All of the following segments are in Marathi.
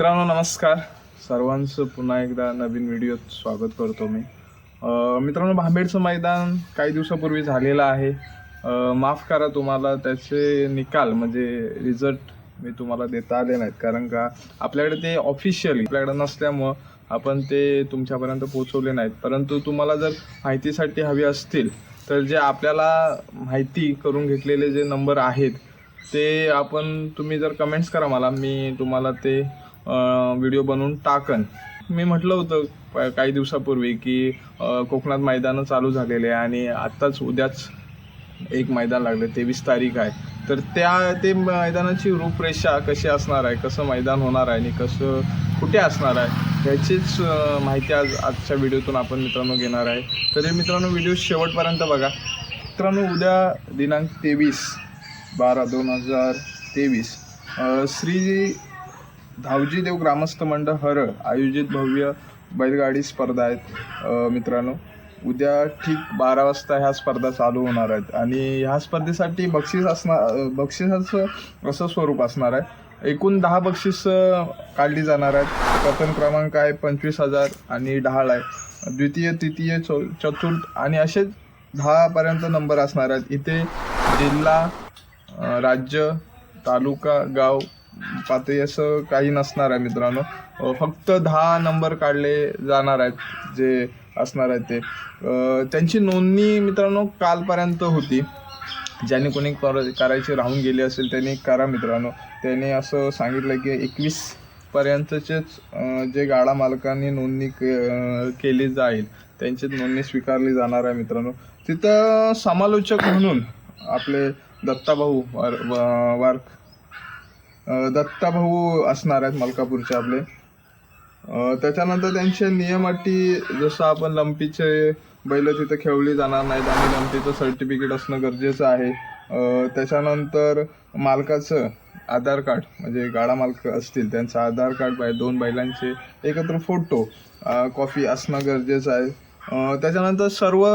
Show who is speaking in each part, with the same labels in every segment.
Speaker 1: मित्रांनो नमस्कार. सर्वांचं पुन्हा एकदा नवीन व्हिडिओत स्वागत करतो मी. मित्रांनो भांबेडचं मैदान काही दिवसापूर्वी झालेलं आहे. माफ करा तुम्हाला त्याचे निकाल म्हणजे रिझल्ट मी तुम्हाला देता आले नाहीत. कारण का आपल्याकडे ते ऑफिशियली आपल्याकडे नसल्यामुळं आपण ते तुमच्यापर्यंत पोहोचवले नाहीत. परंतु तुम्हाला जर माहितीसाठी हवी असतील तर जे आपल्याला माहिती करून घेतलेले जे नंबर आहेत ते आपण तुम्ही जर कमेंट्स करा मला मी तुम्हाला ते व्हिडिओ बनवून टाकन. मी म्हटलं होतं प- काही दिवसापूर्वी की कोकणात मैदानं चालू झालेले आहे आणि आत्ताच उद्याच एक मैदान लागले तेवीस तारीख आहे. तर त्या ते मैदानाची रूपरेषा कशी असणार आहे कसं मैदान होणार आहे आणि कसं कुठे असणार आहे ह्याचीच माहिती आज आजच्या व्हिडिओतून आपण मित्रांनो घेणार आहे. तरी मित्रांनो व्हिडिओ शेवटपर्यंत बघा. मित्रांनो उद्या दिनांक तेवीस बारा दोन हजार तेवीस श्री धावजी देव ग्रामस्थ मंडळ हरळ आयोजित भव्य बैलगाडी स्पर्धा आहेत मित्रांनो. उद्या ठीक बारा वाजता ह्या स्पर्धा चालू होणार आहेत आणि ह्या स्पर्धेसाठी बक्षीस असणार बक्षिसाचं असं स्वरूप असणार आहे. एकूण दहा बक्षीस काढली जाणार आहेत. प्रथम क्रमांक आहे पंचवीस हजार आणि ढाळ आहे. द्वितीय तृतीय चौ चतुर्थ आणि असेच दहापर्यंत नंबर असणार आहेत. इथे जिल्हा राज्य तालुका गाव पातळी असं काही नसणार आहे मित्रांनो. फक्त दहा नंबर काढले जाणार आहेत जे असणार आहेत ते. त्यांची नोंदणी मित्रांनो कालपर्यंत होती. ज्यांनी कोणी कर- करायची राहून गेली असेल त्यांनी करा मित्रांनो. त्यांनी असं सांगितलं की एकवीस पर्यंतचेच जे गाडा मालकांनी नोंदणी के- केली जाईल त्यांची नोंदणी स्वीकारली जाणार आहे मित्रांनो. तिथं समालोचक म्हणून आपले दत्ताभाऊ वार वार्क वार दत्ताभाऊ असणार आहेत मलकापूरचे आपले. त्याच्यानंतर त्यांचे नियम अटी जसं आपण लंपीचे बैल तिथे खेळली जाणार नाहीत आणि लंपीचं सर्टिफिकेट असणं गरजेचं आहे. त्याच्यानंतर मालकाचं आधार कार्ड म्हणजे गाडा मालक असतील त्यांचं आधार कार्ड बाय दोन बैलांचे एकत्र फोटो कॉफी असणं गरजेचं आहे. त्याच्यानंतर सर्व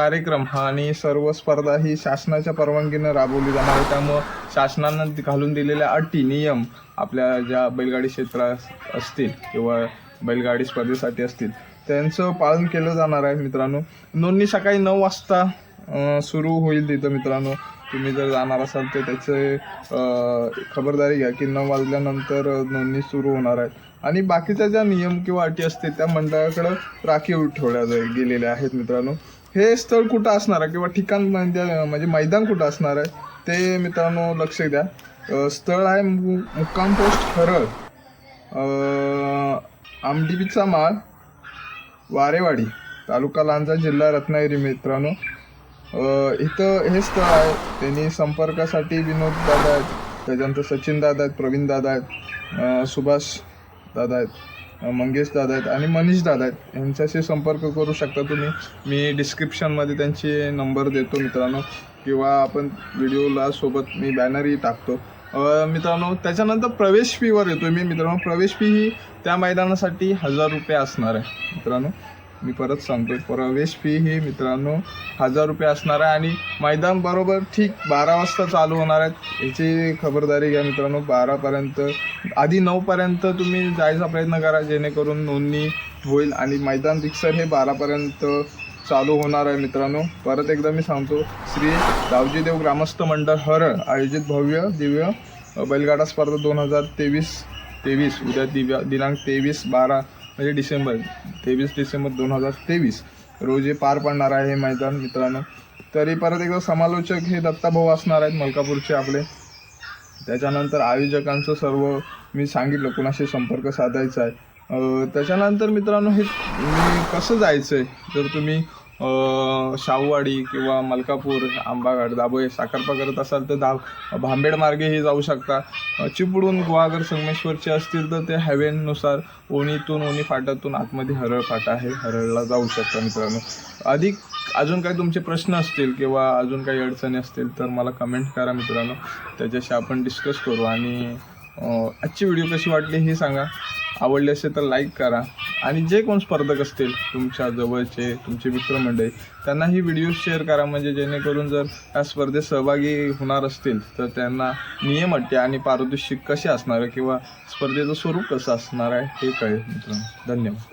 Speaker 1: कार्यक्रम हा आणि सर्व स्पर्धा ही शासनाच्या परवानगीनं राबवली जाणार आहे. त्यामुळं शासनानं घालून दिलेल्या अटी नियम आपल्या ज्या बैलगाडी क्षेत्रात असतील किंवा बैलगाडी स्पर्धेसाठी असतील त्यांचं पालन केलं जाणार आहे मित्रांनो. नोंदणी सकाळी नऊ वाजता सुरू होईल तिथं मित्रांनो. तुम्ही जर जाणार असाल तर त्याचे खबरदारी घ्या की नऊ वाजल्यानंतर नोंदणी सुरू होणार आहे. आणि बाकीच्या ज्या नियम किंवा अटी असतील त्या मंडळाकडं राखीव ठेवल्या जाईल गेलेल्या आहेत मित्रांनो. हे स्थळ कुठं असणार आहे? किंवा ठिकाण म्हणजे म्हणजे मैदान कुठं असणार आहे? ते मित्रांनो लक्ष द्या. स्थळ आहे मु मुक्काम पोस्ट हरळ आमडीबीचा माळ वारेवाडी तालुका लांजा जिल्हा रत्नागिरी मित्रांनो. इथं हे स्थळ आहे. त्यांनी संपर्कासाठी विनोद दादा आहेत. त्याच्यानंतर सचिन दादा आहेत प्रवीण दादा आहेत सुभाष दादा आहेत. मंगेश दादा आहेत आणि मनीष दादा आहेत. यांच्याशी संपर्क करू शकता तुम्ही. मी डिस्क्रिप्शनमध्ये त्यांचे नंबर देतो मित्रांनो. किंवा आपण व्हिडिओला सोबत मी बॅनरही टाकतो. मित्रांनो त्याच्यानंतर प्रवेश फीवर येतो मी मित्रांनो. प्रवेश फी ही त्या मैदानासाठी हजार रुपये असणार आहे. मित्रांनो मी परत सांगतो प्रवेश फी ही मित्रांनो हजार रुपये असणार आहे आणि मैदान बरोबर ठीक बारा वाजता चालू होणार आहेत याची खबरदारी घ्या मित्रांनो. बारापर्यंत आधी नऊपर्यंत तुम्ही जायचा प्रयत्न करा जेणेकरून नोंदणी होईल आणि मैदान रिक्सर हे बारापर्यंत चालू होणार आहे मित्रांनो. परत एकदा मी सांगतो श्री दावजीदेव ग्रामस्थ मंडळ हरळ आयोजित भव्य दिव्य बैलगाडा स्पर्धा दोन हजार तेवीस तेवीस उद्या दिव्या दिनांक तेवीस बारा म्हणजे डिसेंबर तेवीस डिसेंबर दोन हजार तेवीस. रोजी पार पडणार आहे हे मैदान मित्रांनो. तरी परत एकदा समालोचक हे दत्ताभाऊ असणार आहेत मलकापूरचे आपले. त्याच्यानंतर आयोजकांचं सर्व मी सांगितलं कुणाशी संपर्क साधायचा आहे. त्याच्यानंतर मित्रांनो हे कसं जायचं आहे जर तुम्ही शाहूवाडी किंवा मलकापूर आंबाघाट दाभोळे साखरपा करत असाल तर दा भांबेड मार्गेही जाऊ शकता. अं, गुहागर संगमेश्वरचे असतील तर ते हॅवेननुसार ओणीतून ओणी फाट्यातून आतमध्ये हरळ फाटा आहे. हरळला जाऊ शकता मित्रांनो. अधिक अजून काही तुमचे प्रश्न असतील किंवा अजून काही अडचणी असतील तर मला कमेंट करा मित्रांनो. त्याच्याशी आपण डिस्कस करू आणि आजची व्हिडिओ कशी वाटली हे सांगा. आवडली असेल तर लाईक करा. आणि जे कोण स्पर्धक असतील तुमच्या जवळचे तुमचे मित्रमंडळी त्यांना ही व्हिडिओ शेअर करा. म्हणजे जेणेकरून जर या स्पर्धेत सहभागी होणार असतील तर त्यांना नियम अटी आणि पारितोषिक कसे असणार आहे किंवा स्पर्धेचं स्वरूप कसं असणार आहे हे कळेल मित्रांनो. धन्यवाद.